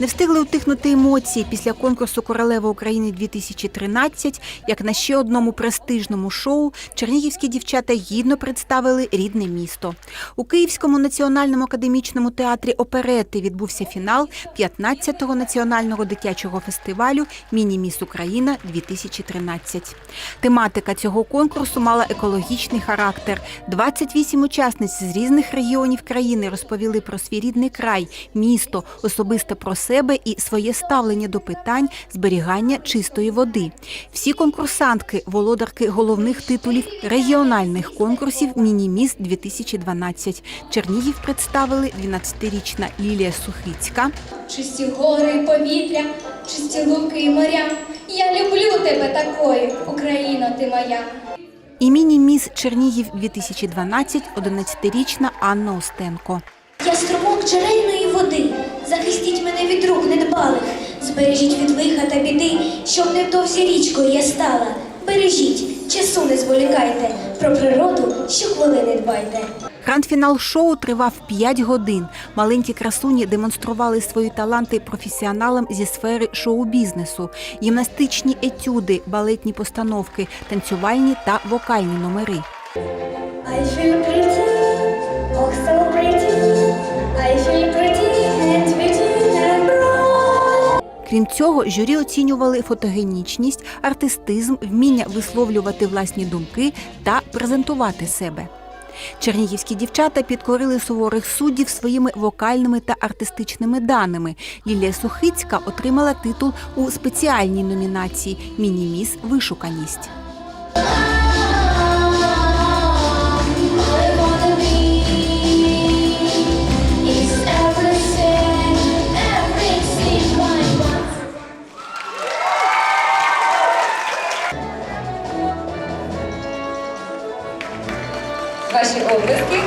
Не встигли утихнути емоції після конкурсу Королева України 2013, як на ще одному престижному шоу чернігівські дівчата гідно представили рідне місто. У Київському національному академічному театрі оперети відбувся фінал 15-го національного дитячого фестивалю Міні-міс Україна 2013. Тематика цього конкурсу мала екологічний характер. 28 учасниць з різних регіонів країни розповіли про свій рідний край, місто, особисто про себе і своє ставлення до питань зберігання чистої води. Всі конкурсантки, володарки головних титулів регіональних конкурсів Міні-міс 2012. Чернігів представили 12-річна Лілія Сухицька, Чисті гори і повітря, чисті луки і моря. Я люблю тебе такою, Україно, ти моя. і міні-міс Чернігів 2012 11-річна Анна Остенко. Я струмок мене від рук недбалих, збережіть від лиха та біди, щоб невдовзі річкою я стала. Бережіть, часу не зволікайте, про природу щохвилини дбайте. Гранд-фінал шоу тривав 5 годин. Маленькі красуні демонстрували свої таланти професіоналам зі сфери шоу-бізнесу, гімнастичні етюди, балетні постановки, танцювальні та вокальні номери. Крім цього, журі оцінювали фотогенічність, артистизм, вміння висловлювати власні думки та презентувати себе. Чернігівські дівчата підкорили суворих суддів своїми вокальними та артистичними даними. Лілія Сухицька отримала титул у спеціальній номінації Міні-міс Вишуканість. Ваші обласки.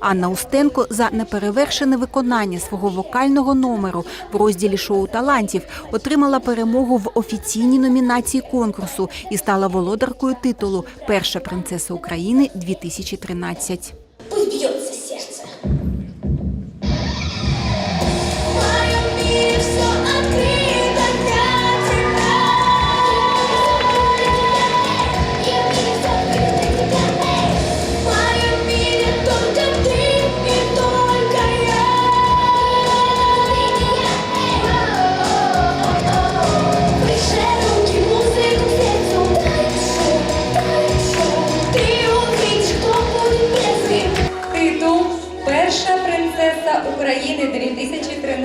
Анна Устенко за неперевершене виконання свого вокального номеру в розділі шоу талантів отримала перемогу в офіційній номінації конкурсу і стала володаркою титулу Перша принцеса України 2013.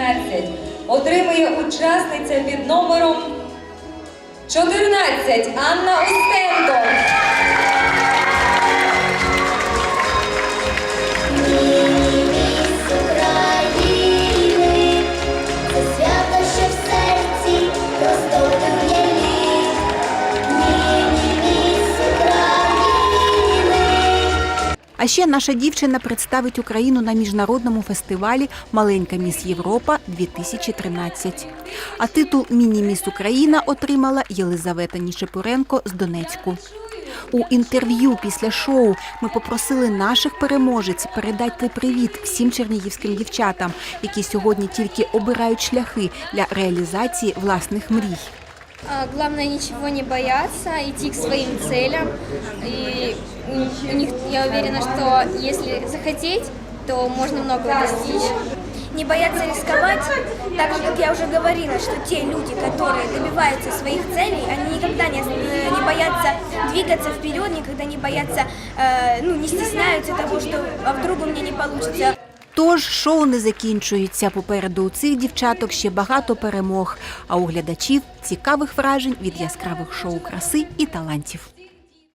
2013 отримує учасниця під номером 14 Анна Устенко. А ще наша дівчина представить Україну на міжнародному фестивалі Маленька міс Європа 2013. А титул Міні-міс Україна отримала Єлизавета Нічепуренко з Донецьку. У інтерв'ю після шоу ми попросили наших переможець передати привіт всім чернігівським дівчатам, які сьогодні тільки обирають шляхи для реалізації власних мрій. А, Главное ничего не бояться, идти к своим целям. И у у них, я уверена, что если захотеть, то можно многого достичь. не бояться рисковать, так же, как я уже говорила, что те люди, которые добиваются своих целей, они никогда не, э, не боятся двигаться вперед, никогда не боятся, э, ну, не стесняются того, что а вдруг у меня не получится. Тож шоу не закінчується. Попереду у цих дівчаток ще багато перемог, а у глядачів цікавих вражень від яскравих шоу краси і талантів.